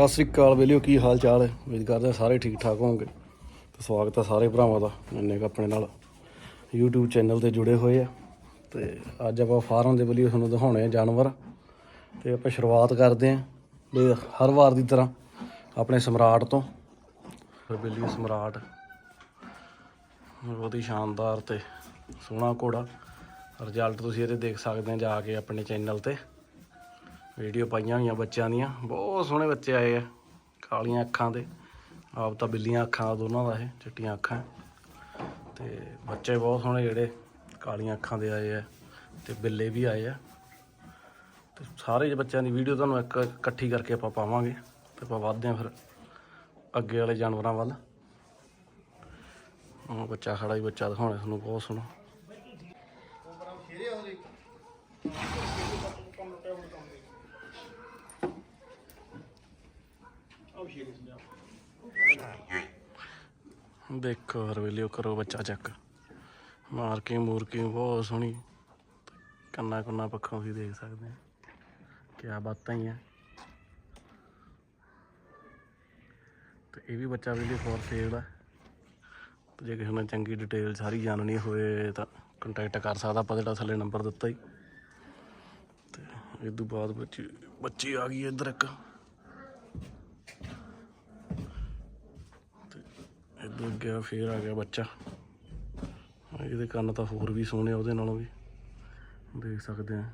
ਸਤਿ ਸ੍ਰੀ ਅਕਾਲ ਵੇਲਿਓ, ਕੀ ਹਾਲ ਚਾਲ? ਹੈ ਉਮੀਦ ਕਰਦੇ ਹਾਂ ਸਾਰੇ ਠੀਕ ਠਾਕ ਹੋਵੋਗੇ। ਤੇ ਸਵਾਗਤ ਹੈ ਸਾਰੇ ਭਰਾਵਾਂ ਦਾ ਜਿੰਨੇ ਕੁ ਆਪਣੇ ਨਾਲ YouTube ਚੈਨਲ ਤੇ ਜੁੜੇ ਹੋਏ ਆ। ਤੇ ਅੱਜ ਆਪਾਂ ਫਾਰਮ ਦੇ ਵੱਲੋਂ ਤੁਹਾਨੂੰ ਦਿਖਾਉਣੇ ਆ ਜਾਨਵਰ। ਤੇ ਆਪਾਂ ਸ਼ੁਰੂਆਤ ਕਰਦੇ ਹਾਂ ਹਰ ਵਾਰ ਦੀ ਤਰ੍ਹਾਂ ਆਪਣੇ ਸਮਰਾਟ ਤੋਂ। ਫਿਰ ਬਿੱਲੀ ਸਮਰਾਟ। ਬਹੁਤ ਹੀ ਸ਼ਾਨਦਾਰ ਤੇ ਸੋਹਣਾ ਘੋੜਾ। ਰਿਜ਼ਲਟ ਤੁਸੀਂ ਇਹਦੇ ਦੇਖ ਸਕਦੇ ਆ ਜਾ ਕੇ ਆਪਣੇ ਚੈਨਲ ਤੇ। ਵੀਡੀਓ ਪਾਈਆਂ ਹੋਈਆਂ ਬੱਚਿਆਂ ਦੀਆਂ। ਬਹੁਤ ਸੋਹਣੇ ਬੱਚੇ ਆਏ ਆ, ਕਾਲੀਆਂ ਅੱਖਾਂ ਦੇ। ਆਪ ਤਾਂ ਬਿੱਲੀਆਂ ਅੱਖਾਂ ਦੋਨਾਂ ਦਾ ਇਹ, ਚਿੱਟੀਆਂ ਅੱਖਾਂ। ਤੇ ਬੱਚੇ ਬਹੁਤ ਸੋਹਣੇ ਜਿਹੜੇ, ਕਾਲੀਆਂ ਅੱਖਾਂ ਦੇ ਆਏ ਆ ਤੇ ਬਿੱਲੇ ਵੀ ਆਏ ਆ। ਤੇ ਸਾਰੇ ਬੱਚਿਆਂ ਦੀ ਵੀਡੀਓ ਤੁਹਾਨੂੰ ਇੱਕ ਇਕੱਠੀ ਕਰਕੇ ਆਪਾਂ ਪਾਵਾਂਗੇ। ਤੇ ਆਪਾਂ ਵੱਧਦੇ ਆ ਫਿਰ ਅੱਗੇ ਵਾਲੇ ਜਾਨਵਰਾਂ ਵੱਲ। ਉਹ ਬੱਚਾ ਖੜਾ ਹੀ ਬੱਚਾ ਦਿਖਾਉਣਾ, ਤੁਹਾਨੂੰ ਬਹੁਤ ਸੋਹਣਾ। ਦੇਖੋ ਹਰ ਹਰਵੇਲਿਓ ਕਰੋ ਬੱਚਾ ਚੱਕ। ਮਾਰਕਿੰਗ ਮੂਰਕਿੰਗ ਬਹੁਤ ਸੋਹਣੀ। ਕੰਨਾ ਕੁੰਨਾ ਪੱਖੋਂ ਵੀ ਦੇਖ ਸਕਦੇ ਆ। ਕਿਆ ਬਾਤਾਂ ਹੀ ਆ। ਤੇ ਇਹ ਵੀ ਬੱਚਾ ਵੀ ਫੋਰ ਸੇਲ ਆ। ਤੇ ਜੇ ਕਿਸੇ ਨੇ ਚੰਗੀ ਡਿਟੇਲ ਸਾਰੀ ਜਾਣਨੀ ਹੋਵੇ ਤਾਂ ਕੰਟੈਕਟ ਕਰ ਸਕਦਾ, ਆਪਾਂ ਜਿਹੜਾ ਥੱਲੇ ਨੰਬਰ ਦਿੱਤਾ ਹੀ। ਤੇ ਇਹ ਤੋਂ ਬਾਅਦ ਬੱਚੀ ਬੱਚੀ ਆ ਗਈ ਇੱਧਰ ਇੱਕ। ਇਦੋਂ ਅੱਗੇ ਫੇਰ ਆ ਗਿਆ ਬੱਚਾ। ਇਹਦੇ ਕੰਨ ਤਾਂ ਹੋਰ ਵੀ ਸੋਹਣੇ ਉਹਦੇ ਨਾਲੋਂ ਵੀ। ਦੇਖ ਸਕਦੇ ਆ।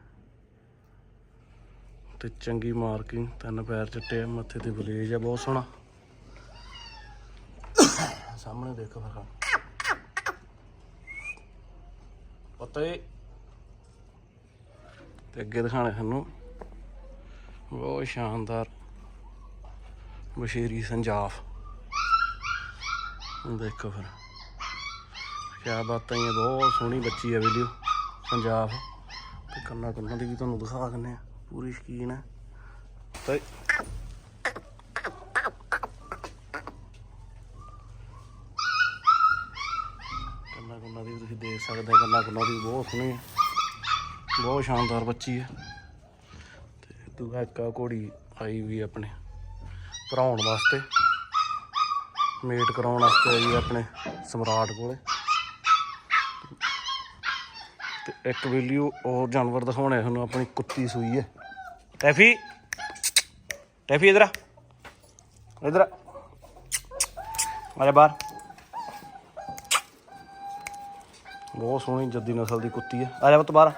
ਤੇ ਚੰਗੀ ਮਾਰਕਿੰਗ, ਤਿੰਨ ਪੈਰ ਚਿੱਟੇ ਆ, ਮੱਥੇ ਤੇ ਬਲੇਜ ਆ, ਬਹੁਤ ਸੋਹਣਾ। ਸਾਹਮਣੇ ਦੇਖੋ ਫਿਰ ਪਤੇ ਤੇ ਅੱਗੇ ਦਿਖਾਣੇ ਸਾਨੂੰ ਬਹੁਤ ਸ਼ਾਨਦਾਰ। ਬਸ਼ੀਰੀ ਸੰਜਾਫ। ਦੇਖੋ ਫਿਰ। ਕਿਆ ਬਾਤਾਂ ਹੀ ਬਹੁਤ ਸੋਹਣੀ ਬੱਚੀ ਹੈ ਵੀਡੀਓ, ਪੰਜਾਬ। ਤੇ ਕੰਨਾ ਕੰਨਾ ਦੀ ਵੀ ਤੁਹਾਨੂੰ ਦਿਖਾ ਦਿੰਨੇ ਆ, ਪੂਰੀ ਸ਼ਕੀਨ ਹੈ ਤੇ ਕੰਨਾ ਕੰਨਾ ਦੀ ਤੁਸੀਂ ਦੇਖ ਸਕਦੇ ਹੋ ਕੰਨਾ ਕੰਨਾ ਦੀ ਬਹੁਤ ਸੋਹਣੀ ਹੈ ਬਹੁਤ ਸ਼ਾਨਦਾਰ ਬੱਚੀ ਹੈ ਤੇ ਦੂਆ ਇੱਕ ਘੋੜੀ ਆਈ ਵੀ ਆਪਣੇ, ਭਰਾਉਣ ਵਾਸਤੇ। ਮੇਟ ਕਰਾਉਣ ਵਾਸਤੇ ਆਈ ਆਪਣੇ ਸਮਰਾਟ ਕੋਲੇ। ਤੇ ਇੱਕ ਵੀਡੀਓ ਹੋਰ ਜਾਨਵਰ ਦਿਖਾਉਣੇ ਤੁਹਾਨੂੰ ਆਪਣੀ ਕੁੱਤੀ ਸੂਈ ਹੈ। ਟੈਫੀ ਟੈਫੀ ਇਧਰ ਆ। ਇਧਰ ਆ। ਆ ਬਾਹਰ। ਬਹੁਤ ਸੋਹਣੀ ਜੱਦੀ ਨਸਲ ਦੀ ਕੁੱਤੀ ਹੈ। ਆ ਜਾ ਪੁੱਤ ਬਾਹਰ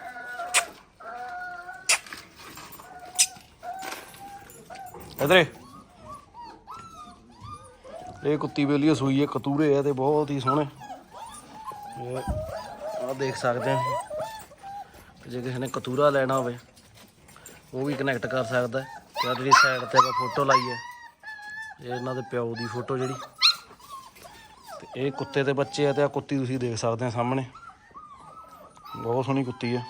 ਇਧਰ ਇਹ ਕੁੱਤੀ ਬੇਲੀ ਸੂਈ ਹੈ, ਕਤੂਰੇ ਹੈ ਤੇ ਬਹੁਤ ਹੀ ਸੋਹਣੇ। ਆ ਦੇਖ ਸਕਦੇ ਆ ਜੇ ਕਿਸੇ ਨੇ ਕਤੂਰਾ ਲੈਣਾ ਹੋਵੇ, ਉਹ ਵੀ ਕਨੈਕਟ ਕਰ ਸਕਦਾ ਹੈ। ਜਿਹੜੀ ਸਾਈਡ ਤੇ ਆਪਾਂ ਫੋਟੋ ਲਾਈ ਹੈ, ਇਹ ਇਹਨਾਂ ਦੇ ਪਿਓ ਦੀ ਫੋਟੋ ਜਿਹੜੀ। ਤੇ ਇਹ ਕੁੱਤੇ ਦੇ ਬੱਚੇ ਆ ਤੇ ਆ ਕੁੱਤੀ ਤੁਸੀਂ ਦੇਖ ਸਕਦੇ ਆ ਸਾਹਮਣੇ। ਬਹੁਤ ਸੋਹਣੀ ਕੁੱਤੀ ਹੈ,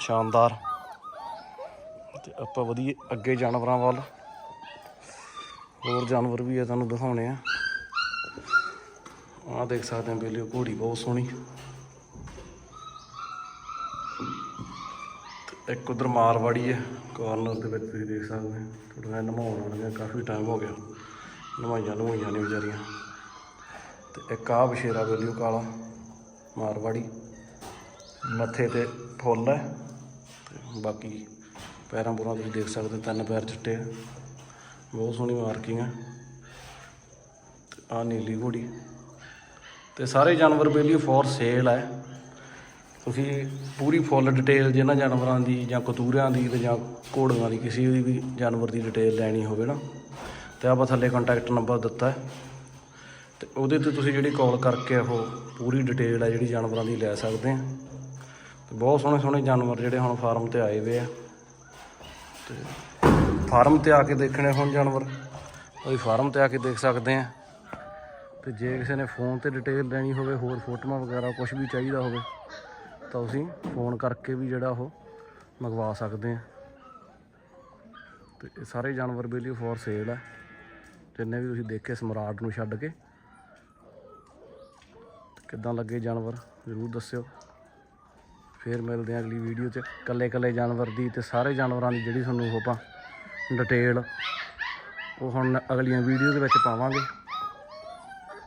ਸ਼ਾਨਦਾਰ। ਤੇ ਆਪਾਂ ਵਧੀਆ ਅੱਗੇ ਜਾਨਵਰਾਂ ਵੱਲ। ਹੋਰ ਜਾਨਵਰ ਵੀ ਆ, ਤੁਹਾਨੂੰ ਦਿਖਾਉਣੇ ਆ। ਆਹ ਦੇਖ ਸਕਦੇ ਆ ਬੇਲੀਓ ਘੋੜੀ ਬਹੁਤ ਸੋਹਣੀ। ਇੱਕ ਉਧਰ ਮਾਰਵਾੜੀ ਹੈ ਕਾਰਨਰ ਦੇ ਵਿੱਚ ਤੁਸੀਂ ਦੇਖ ਸਕਦੇ ਹੋ। ਥੋੜਾ ਨਮਾਉਣ ਵਾਲੀਆਂ ਕਾਫੀ ਟਾਈਮ ਹੋ ਗਿਆ। ਨਵਾਈਆਂ ਨਵਾਈਆਂ ਨੇ ਵਿਚਾਰੀਆਂ। ਤੇ ਇੱਕ ਆਹ ਬਸ਼ੇਰਾ ਬੇਲੀਓ ਕਾਲਾ ਮਾਰਵਾੜੀ ਮੱਥੇ ਤੇ ਫੁੱਲ ਹੈ। ਤੇ ਬਾਕੀ ਪੈਰਾਂ ਪੂਰਾਂ ਤੁਸੀਂ ਦੇਖ ਸਕਦੇ ਤਿੰਨ ਪੈਰ ਚਿੱਟੇ ਆ। ਬਹੁਤ ਸੋਹਣੀ ਮਾਰਕਿੰਗ ਹੈ। ਤੇ ਆਹ ਨੀਲੀ ਘੋੜੀ। ਤੇ ਸਾਰੇ ਜਾਨਵਰ ਬੇਲੀ ਫੋਰ ਸੇਲ ਹੈ। ਤੁਸੀਂ ਪੂਰੀ ਫੁੱਲ ਡਿਟੇਲ ਜਿਹਨਾਂ ਜਾਨਵਰਾਂ ਦੀ ਜਾਂ ਕਤੂਰਿਆਂ ਦੀ ਤੇ ਜਾਂ ਘੋੜਿਆਂ ਦੀ ਕਿਸੇ ਦੀ ਵੀ ਜਾਨਵਰ ਦੀ ਡਿਟੇਲ ਲੈਣੀ ਹੋਵੇ ਨਾ, ਤੇ ਆਪਾਂ ਥੱਲੇ ਕੰਟੈਕਟ ਨੰਬਰ ਦਿੱਤਾ ਹੈ। ਤੇ ਉਹਦੇ ਤੇ ਤੁਸੀਂ ਜਿਹੜੀ ਕਾਲ ਕਰਕੇ ਉਹ ਪੂਰੀ ਡਿਟੇਲ ਹੈ ਜਿਹੜੀ ਜਾਨਵਰਾਂ ਦੀ ਲੈ ਸਕਦੇ ਆ। ਤੇ ਬਹੁਤ ਸੋਹਣੇ ਸੋਹਣੇ ਜਾਨਵਰ ਜਿਹੜੇ ਹੁਣ ਫਾਰਮ ਤੇ ਆਏ ਹੋਏ ਆ। ਤੇ ਫਾਰਮ ਤੇ ਆ ਕੇ ਦੇਖਣੇ ਹੁਣ ਜਾਨਵਰ। ਉਹ ਫਾਰਮ ਤੇ ਆ ਕੇ ਦੇਖ ਸਕਦੇ ਆ। ਤੇ ਜੇ ਕਿਸੇ ਨੇ ਫੋਨ ਤੇ ਡਿਟੇਲ ਲੈਣੀ ਹੋਵੇ, ਹੋਰ ਫੋਟੋਆਂ ਵਗੈਰਾ ਕੁਝ ਵੀ ਚਾਹੀਦਾ ਹੋਵੇ, ਤਾਂ ਤੁਸੀਂ ਫੋਨ ਕਰਕੇ ਵੀ ਜਿਹੜਾ ਉਹ ਮੰਗਵਾ ਸਕਦੇ ਆ। ਤੇ ਇਹ ਸਾਰੇ ਜਾਨਵਰ ਬੇਲੀ ਫੋਰ ਸੇਲ ਆ। ਜਿੰਨੇ ਵੀ ਤੁਸੀਂ ਦੇਖੇ ਸਮਰਾਟ ਨੂੰ ਛੱਡ ਕੇ। ਕਿੱਦਾਂ ਲੱਗੇ ਜਾਨਵਰ, ਜ਼ਰੂਰ ਦੱਸਿਓ। ਫੇਰ ਮਿਲਦੇ ਆ ਅਗਲੀ ਵੀਡੀਓ 'ਚ। ਕੱਲੇ ਕੱਲੇ ਜਾਨਵਰ ਦੀ ਤੇ ਸਾਰੇ ਜਾਨਵਰਾਂ ਦੀ ਜਿਹੜੀ ਤੁਹਾਨੂੰ ਉਹ ਆਪਾਂ ਡਿਟੇਲ ਉਹ ਹੁਣ ਅਗਲੀਆਂ ਵੀਡੀਓ ਦੇ ਵਿੱਚ ਪਾਵਾਂਗੇ।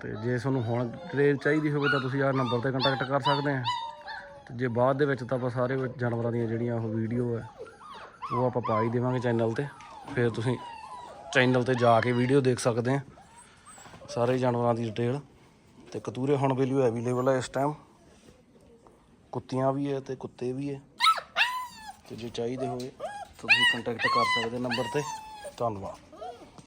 ਤੇ ਜੇ ਤੁਹਾਨੂੰ ਹੁਣ ਟ੍ਰੇਲ ਚਾਹੀਦੀ ਹੋਵੇ ਤਾਂ ਤੁਸੀਂ ਆਹ ਨੰਬਰ ਤੇ ਕੰਟੈਕਟ ਕਰ ਸਕਦੇ ਆ। ਤੇ ਜੇ ਬਾਅਦ ਦੇ ਵਿੱਚ ਤਾਂ ਆਪਾਂ ਸਾਰੇ ਜਾਨਵਰਾਂ ਦੀਆਂ ਜਿਹੜੀਆਂ ਉਹ ਵੀਡੀਓ ਹੈ ਉਹ ਆਪਾਂ ਪਾ ਹੀ ਦੇਵਾਂਗੇ ਚੈਨਲ ਤੇ। ਫਿਰ ਤੁਸੀਂ ਚੈਨਲ ਤੇ ਜਾ ਕੇ ਵੀਡੀਓ ਦੇਖ ਸਕਦੇ ਆ, ਸਾਰੇ ਜਾਨਵਰਾਂ ਦੀ ਡਿਟੇਲ ਤੇ ਕਤੂਰੇ ਹੁਣ ਵੈਲਿਊ ਅਵੇਲੇਬਲ ਹੈ ਇਸ ਟਾਈਮ ਕੁੱਤੀਆਂ ਵੀ ਹੈ ਤੇ ਕੁੱਤੇ ਵੀ ਹੈ ਤੇ ਜੇ ਚਾਹੀਦੇ ਹੋਵੇ ਤਾਂ ਤੁਸੀਂ ਕੰਟੈਕਟ ਕਰ ਸਕਦੇ ਨੰਬਰ ਤੇ। ਧੰਨਵਾਦ।